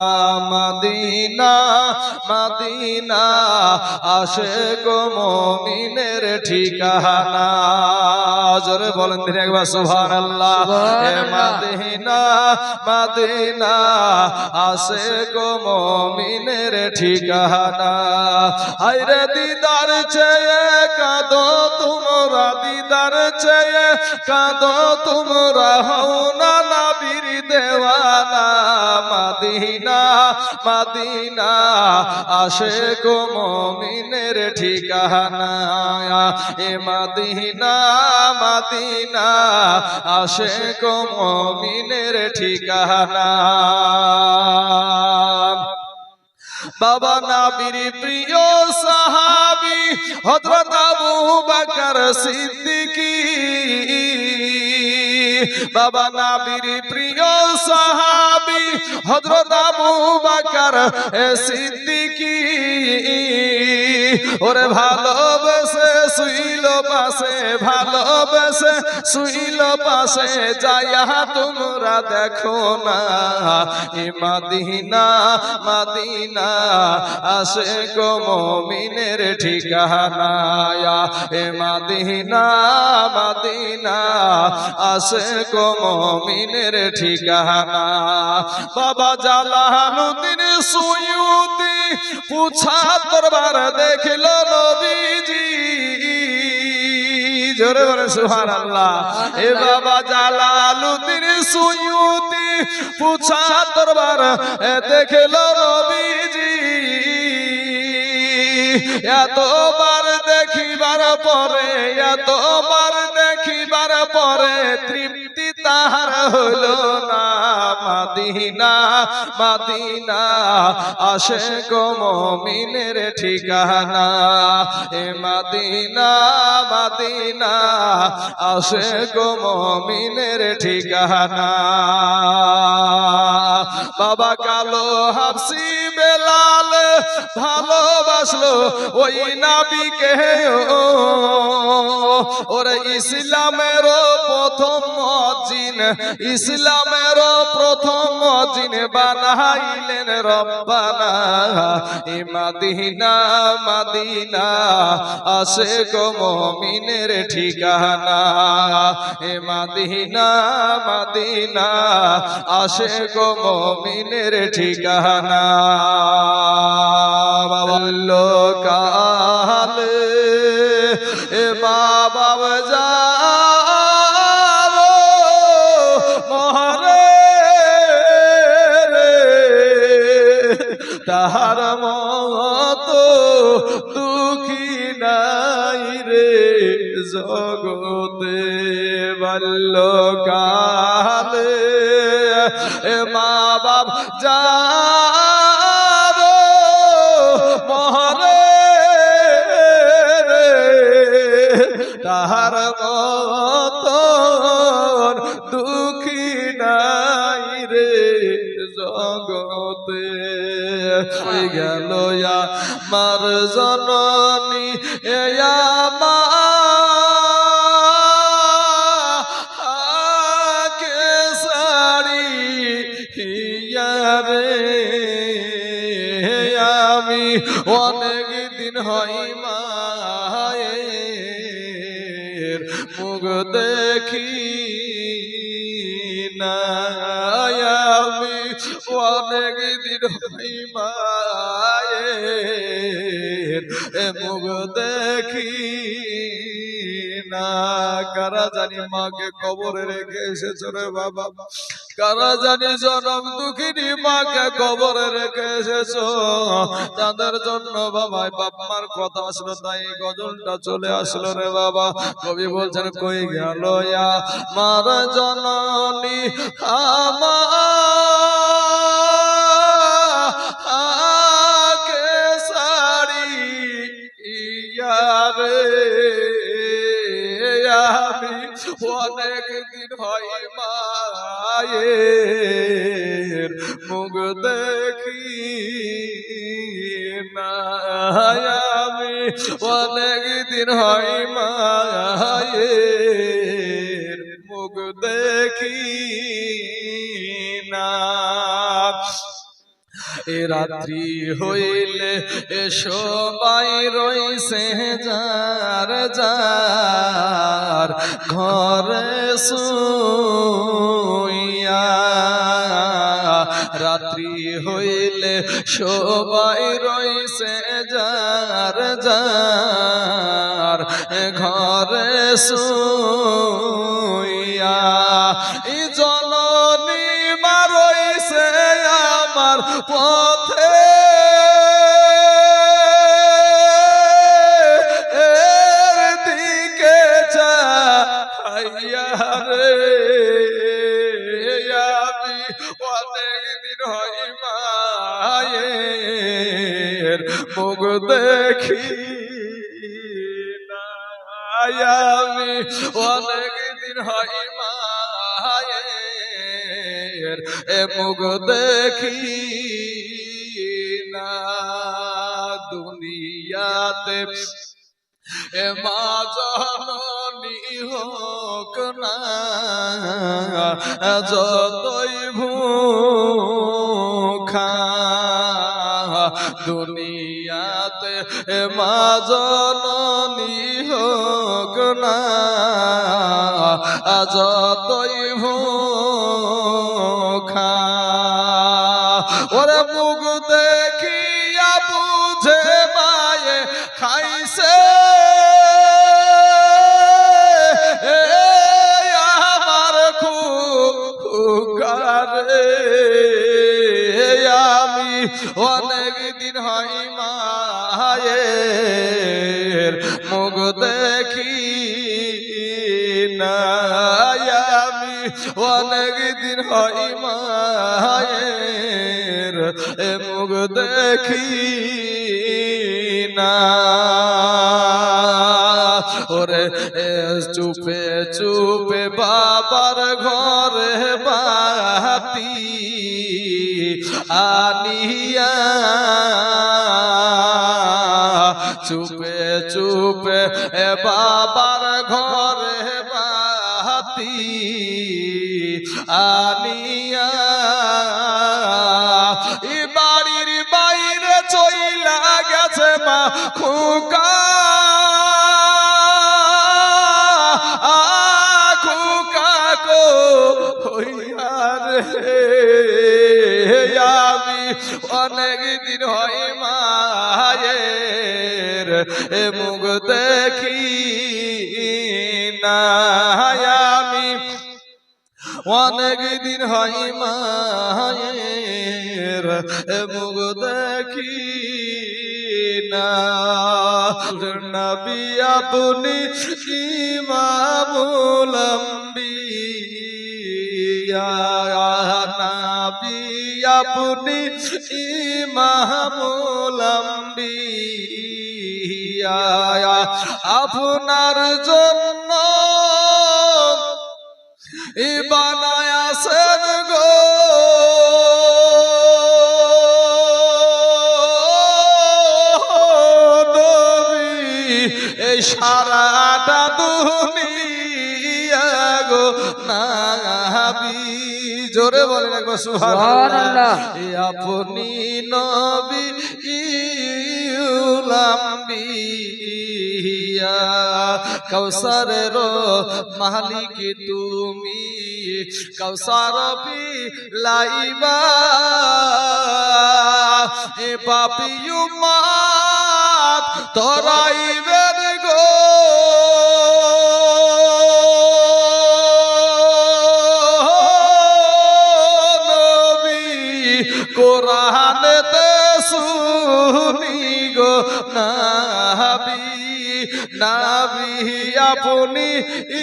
মাদিনা মাদিনা আসে গো মমিনের ঠিকানা। জোরে বলেন দিন একবার সুবহানাল্লাহ। এ মাদিনা মাদিনা আসে গো মমিনের ঠিকানা। হায়রে দিদার চেয়ে কাঁদো দিদার চেয়ে কাঁদো তোমরা হও না নাবির দেওয়ানা। মাদিনা মাদিনা আসে গো মমিনের ঠিকানা এ মাদিনা মাদিনা আসে গো মমিনের ঠিকানা। বাবা নাবির প্রিয় সাহাবি হযরত আবু বকর সিদ্দিকী। বাবা নাবির প্রিয় সাহাবি হযরত আবু বকর সিদ্দিকী। ওরে ভালোবেসে শুইল পাশে ভালোবেসে শুইল পাশে, যাইয়া তোমরা দেখো না। এ মাদিনা মাদিনা আসে গো মমিনের ঠিকানা এ মাদিনা মাদিনা আসে গো মমিনের ঠিকানা। বাবা জালালুদ্দিন সুয়ুতি পুছা দরবার দেখল নবীজি। জোরে বলে সুহান আল্লাহ এ বাবা জালালুদ্দিন সুয়ুতি পুছা দরবার দেখল নবীজি। এতবার দেখিবার পরে, এতবার দেখিবার পরে তৃপ্তি তাহার হলো মাদিনা মাদিনা আসে গো মমিনের ঠিকানা। এ মাদিনা মাদিনা আসে গো মমিনের ঠিকানা। বাবা কালো হাফসি বেলাল ভালোবাসলো ওই নাবিকে। ওরে ইসলামের প্রথম জিন ইসলামের প্রথম জিন বানাইলেন রব্বানা। এ মাদিনা আসে গো মমিনের ঠিকানা। এ মাদিনা মাদিনা আসে গো মমিনের ঠিকানা। লোকালে এ বাবা যা তাহার মতো দুঃখী নাই রে জগতে বাল্যকালে মা বাপ যা মতন দুঃখী নাই রে জগতে। হয়ে গেল মার জননী এয়া মা আমি অনেক দিন হই মায়ের দেখি না আমি। অনেক দিন মায়ে মুখ দেখি না কারা জানি মাকে কবরে রেখে এসেছ রে বাবা কারা জানি জনম দুঃখিনী মাকে কবরে রেখে এসেছ। তাদের জন্য বাবা বাপমার কথা আসলো তাই গজলটা চলে আসলো রে বাবা। কবি বলছেন, কই গেল মার জননী? আমাকে সারি ইয়ারে আমি অনেক মায়ের মুখ দেখি না অনেক দিন হয় মায়ের মুখ দেখি এ রাত্রি হইলে এ সবাই রইছে যার যার ঘরে শুইয়া। রাত্রি হইলে সবাই রইছে যার যার ঘরে শুইয়া। পথে। দিকে চাইয়া রে। মুখ দেখি না দুনিয়াতে। মা জননী হোক না, যতই ভূখা দুনিয়াতে মা জননী হোক না, যতই ভূখা অনেক দিন হয় মায়ের মুখ দেখি না আমি। অনেক দিন হয় মায়ের এ মুখ দেখি না ওরে চুপে চুপে বাবার ঘরে চুপে এ বাবার ঘরে বাতি আনিয়া। বাড়ির বাইরে চইলা গেছে মা খুকা। অনেক দিন মুখ দেখি না অনেক দিন হয় মায়ের, এ মুখ দেখি না। নবী আপনি ইমামুল আম্বিয়া? নবী আপনি ইমামুল আম্বিয়া আপনার জন্য ই বানায় আসেন গো। বলেন একবার সুবহানাল্লাহ। আপনি নবী ইউলাম্বিয়া। কৌসরের মালিক তুমি কৌসর পি লাইবা। এ পাপি উম্মাত তোরাইবেন আপনি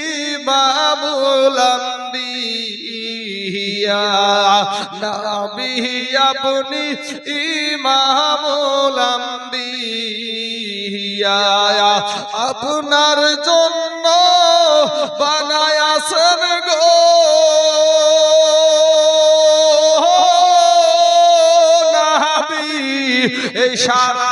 ইমামুল আপনি ইমামুল আপনার জন্য বানায় আসেন গো। এই দুনিয়া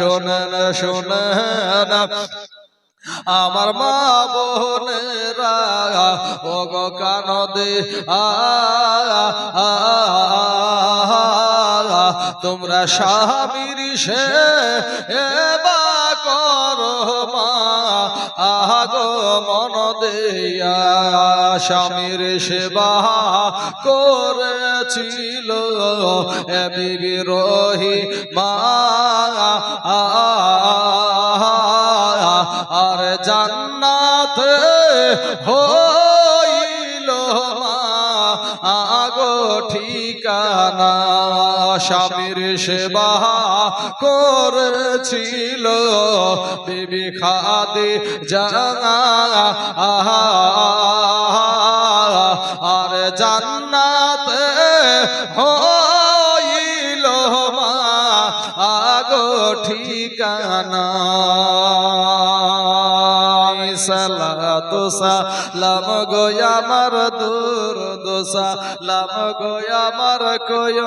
শোনেন শোনেন। আমার মা বোনেরা ও গো কানদে আ। তোমরা স্বামীর সে করো মা। আগো মন দেয়া স্বামীর সেবা করেছিল এ বিবি রহি মা স্বামীর সেবা করেছিল। বিবি খাদি আর জান্নাতে মা, আগো ঠিকানা। সালাতু সালাম গো আমার দূর দোসা লাম গো আমার কয়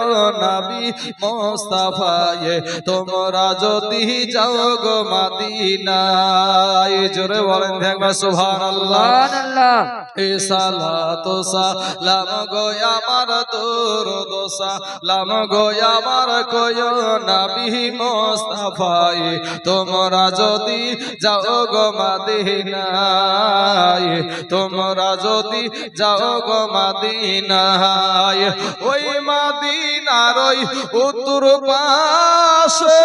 নবী মোস্তাফায়ে তোমরা যদি যাও গো মদিনায়। জোরে বলেন দেখবা সুবহানাল্লাহ। সুবহানাল্লাহ। এ সালাতু সালাম গো আমার দূর দোসা লাম গো আমার কয় নবী মোস্তাফায়ে তোমরা যদি যাও গো মদিনায়। তোমরা যদি যাও গো মদিনায়। ওই মদিনার ওই উত্তর পাশে।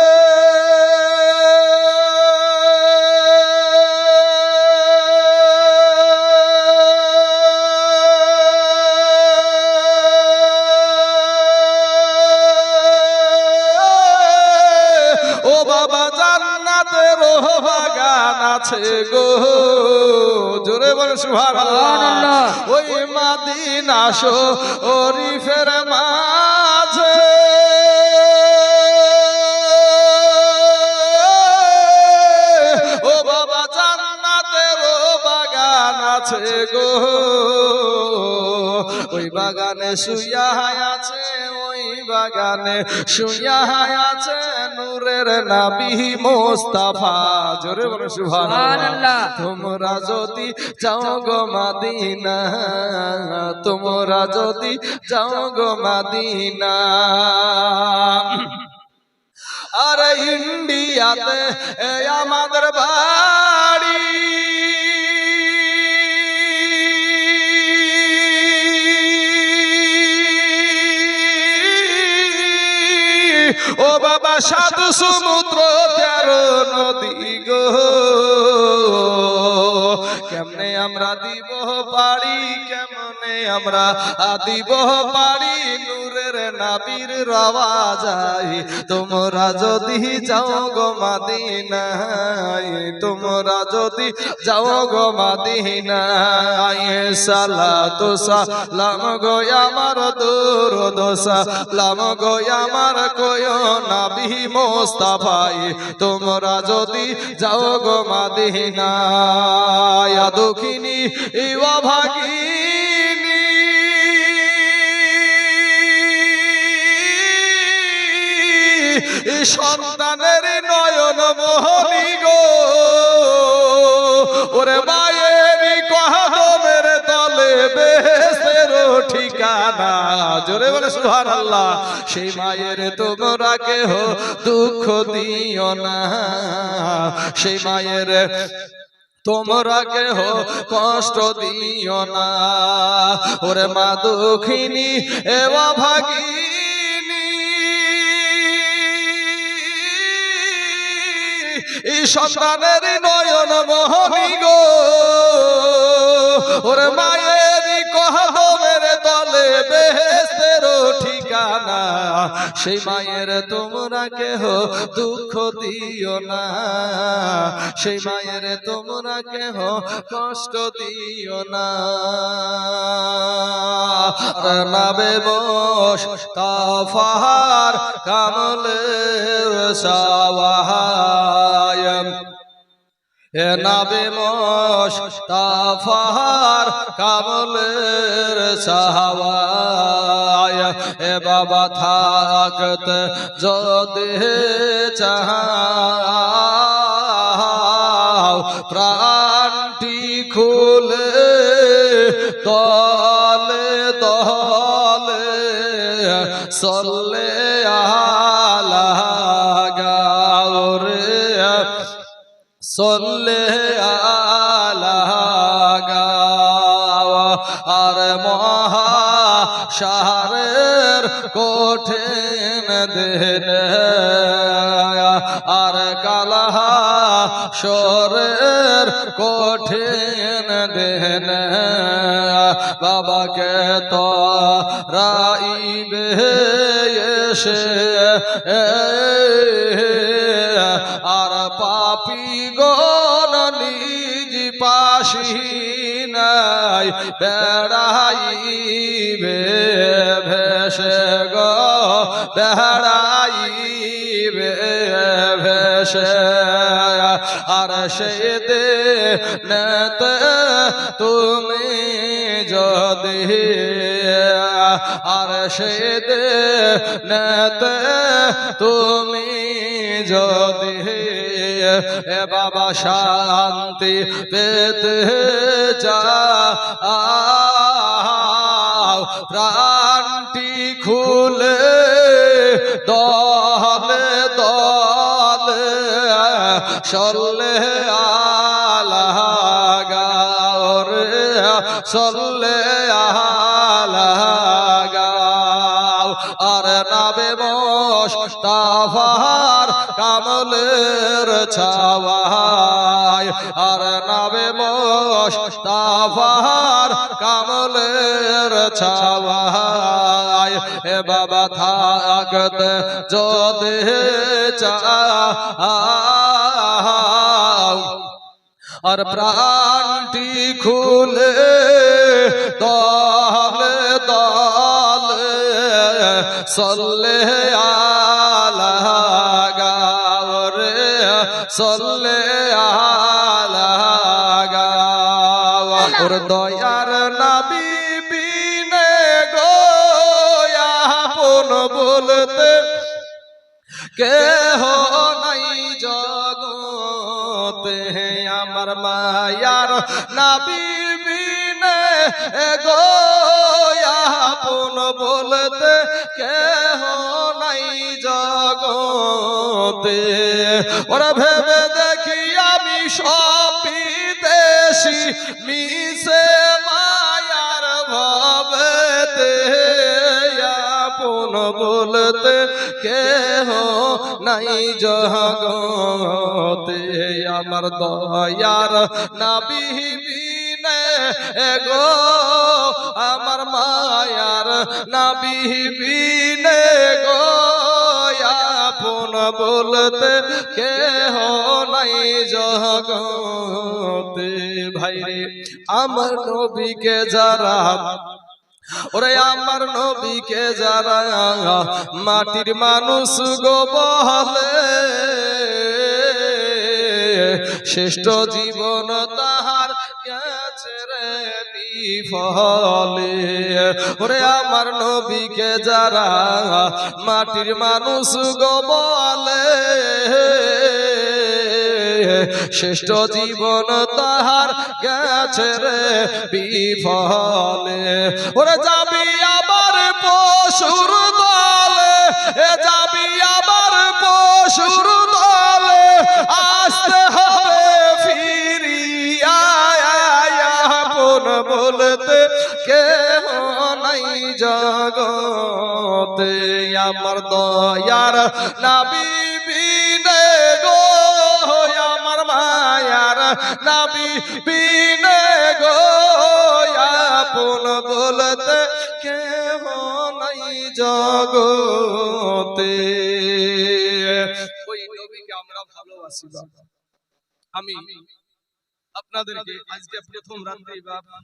আছে গো। জোরে বলে সুবহানাল্লাহ। মাদিনা শো ওরিফের মাঝে। ও বাবা, জান্নাতের বাগান আছে গো। ওই বাগানে শুইয়া আছে, ওই বাগানে শুইয়া আছে। নূরের নাবি মোস্তাফা জোরে বলো, সুবহানাল্লাহ। তোমরা যদি যাও গো মদিনা, তোমরা যদি যাও গো মদিনা আর ইন্ডিয়াতে, এ আমাদের বাড়ি ও বাবা সাত সমুদ্র, তেরো নদী গো। কেমনে আমরা দিব পারি কেমনে আমরা দিব পারি নূরের নাবির রওয়া যায়। তোমরা যদি যাও গো মাদিনায়, তোমরা যদি যাও গো মাদিনায়, সালাতু সালাম গো আমার দূর দোসা লাম গো আমার কয় নাবি মোস্তাফাই। তোমরা যদি যাও গো মাদিনায় দক্ষিণী ইয়া ভাগিনী সন্তানের নয়ন মোহনী গো। ওরে মায়ের কহাদমের তলে বেসের ঠিকানা। জোরে বলে সুহার আল্লাহ সেই মায়ের তোমরা কেহ দুঃখ দিও না। সেই মায়ের তোমরা কেহ কষ্ট দিও না। ওরে মা দুঃখিনী এবা ভাগিনী এই সন্তানের নয়ন মোহনী গো। ওরে মায়ের কহমের তলে বেহেস্তের ঠিকানা, সেই মায়ের তোমরা কেহ দুঃখ দিও না। সেই মায়ের তোমরা কেহ কষ্ট দিও না। নাবে বস, কাফার কামলের সাওয়ায় এ নাবে মশ তাফার কামলের সাহাওয়ায় এ বাবা থাকতে যদি চাও সল্লে আলা গাওয়া। আর মহা শাহরের কঠিন দিন আর কালাহা শরের কঠিন দিন বাবাকে তো রাইবে এসে পাপি নিজ পাশি নাই, বেড়াইবে ভেসে গো, বেড়াইবে ভেসে। আর সে দে তুমি যদি, আর সে দে তুমি যদি এ বাবা শান্তি পেতে চাও প্রাণটি খুলে, দলে দলে, সল্লে আলা গাওরে সল্লে আলা গাও আর নাবে বস তাফার কামলের ছাওয়ায় আর নাবে কামলের ছাওয়ায়, এ বাবা থাকতে যদি চাও, আর প্রাণটি খুলে দলে দলে, সল্লে মায়ার নাবি বিনে গো আপন বলতে কেহ নাই জগতে। ওরা ভেবে দেখি আমি সব বিদেশি, মিশে বলতে কেহ নাই জগতে। আমার দয়ার নাবিহীনে গো আমার মায়ার নাবিহীনে গো বলতে কেহ নাই জগতে। ভাইরে, আমার নবীকে যারা ওরে আমার নবীকে যারা মাটির মানুষ গো বলে শ্রেষ্ঠ জীবন তাহার গেছে ওরে আমার নবীকে যারা মাটির মানুষ গো বলে শ্রেষ্ঠ জীবন তাহার গেছে রে বিফলে। ওরে যাবি আবার পশুর দলে, এ যাবি আবার পশুর দলে, আসতে হবে ফিরিয়া। বলতে নাই জগতে, আমার দয়ার নাবি নাবি বিনে গো, আপন বলতে কেহ নাই জগতে? ওই নবীকে আমরা ভালোবাসি আমি আপনাদেরকে আজকে প্রথম রাত্রি, বাবা